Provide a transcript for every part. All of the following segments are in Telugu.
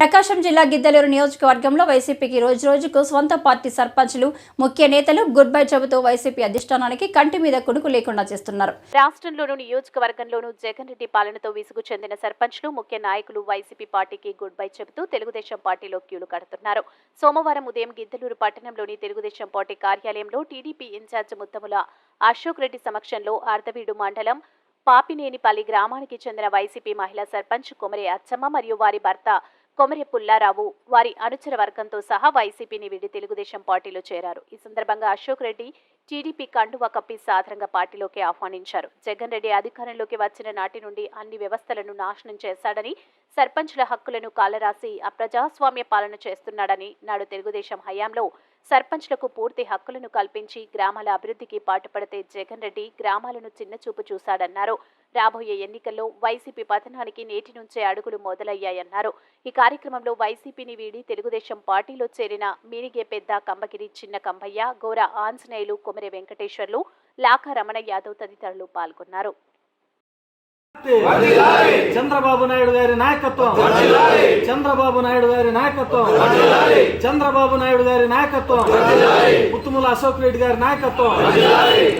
ప్రకాశం జిల్లా గిద్దలూరు నియోజకవర్గంలో వైసీపీకి రోజు రోజుకు స్వంత పార్టీ సర్పంచ్లు ముఖ్య నేతలు గుడ్ బై చెబుతూ వైసీపీ అధిష్టానానికి కంటి మీద కొడుకు లేకుండా చేస్తున్నారు. రాష్ట్రంలోనూ నియోజకవర్గంలోనూ జగన్ రెడ్డి పాలనతో విసుగు చెందిన సర్పంచ్లు ముఖ్య నాయకులు వైసీపీ పార్టీకి గుడ్ బై చెబుతూ తెలుగుదేశం పార్టీలో క్యూలు కడుతున్నారు. సోమవారం ఉదయం గిద్దలూరు పట్టణంలోని తెలుగుదేశం పార్టీ కార్యాలయంలో టీడీపీ ఇన్ఛార్జ్ ముత్తముల అశోక్ రెడ్డి సమక్షంలో అర్ధవీడు మండలం పాపినేనిపల్లి గ్రామానికి చెందిన వైసీపీ మహిళా సర్పంచ్ కొమరి అచ్చమ్మ మరియు వారి భర్త కొమరి పుల్లారావు వారి అనుచర వర్గంతో సహా వైసీపీని వీడి తెలుగుదేశం పార్టీలో చేరారు. ఈ సందర్భంగా అశోక్ రెడ్డి టీడీపీ కండువా కప్పి సాధారణంగా పార్టీలోకి ఆహ్వానించారు. జగన్ రెడ్డి అధికారంలోకి వచ్చిన నాటి నుండి అన్ని వ్యవస్థలను నాశనం చేశాడని సర్పంచ్ల హక్కులను కాలరాసి అప్రజాస్వామ్య పాలన చేస్తున్నాడని నాడు తెలుగుదేశం హయాంలో సర్పంచ్లకు పూర్తి హక్కులను కల్పించి గ్రామాల అభివృద్ధికి పాటుపడితే జగన్ రెడ్డి గ్రామాలను చిన్నచూపు చూశాడన్నారు. రాబోయే ఎన్నికల్లో వైసీపీ పతనానికి నేటి నుంచే అడుగులు మొదలయ్యాయన్నారు. ఈ కార్యక్రమంలో వైసీపీని వీడి తెలుగుదేశం పార్టీలో చేరిన మీనిగే పెద్ద కంబగిరి చిన్న కంబయ్య గోర ఆంజనేయులు కొమరి వెంకటేశ్వర్లు లాఖా రమణ యాదవ్ తదితరులు పాల్గొన్నారు. చంద్రబాబు నాయుడు గారి నాయకత్వం. చంద్రబాబు నాయుడు గారి నాయకత్వం. చంద్రబాబు నాయుడు గారి నాయకత్వం. ముత్తుముల అశోక్ రెడ్డి గారి నాయకత్వం.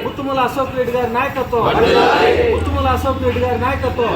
ముత్తుముల అశోక్ రెడ్డి గారి నాయకత్వం. ముత్తుముల అశోక్ రెడ్డి గారి నాయకత్వం.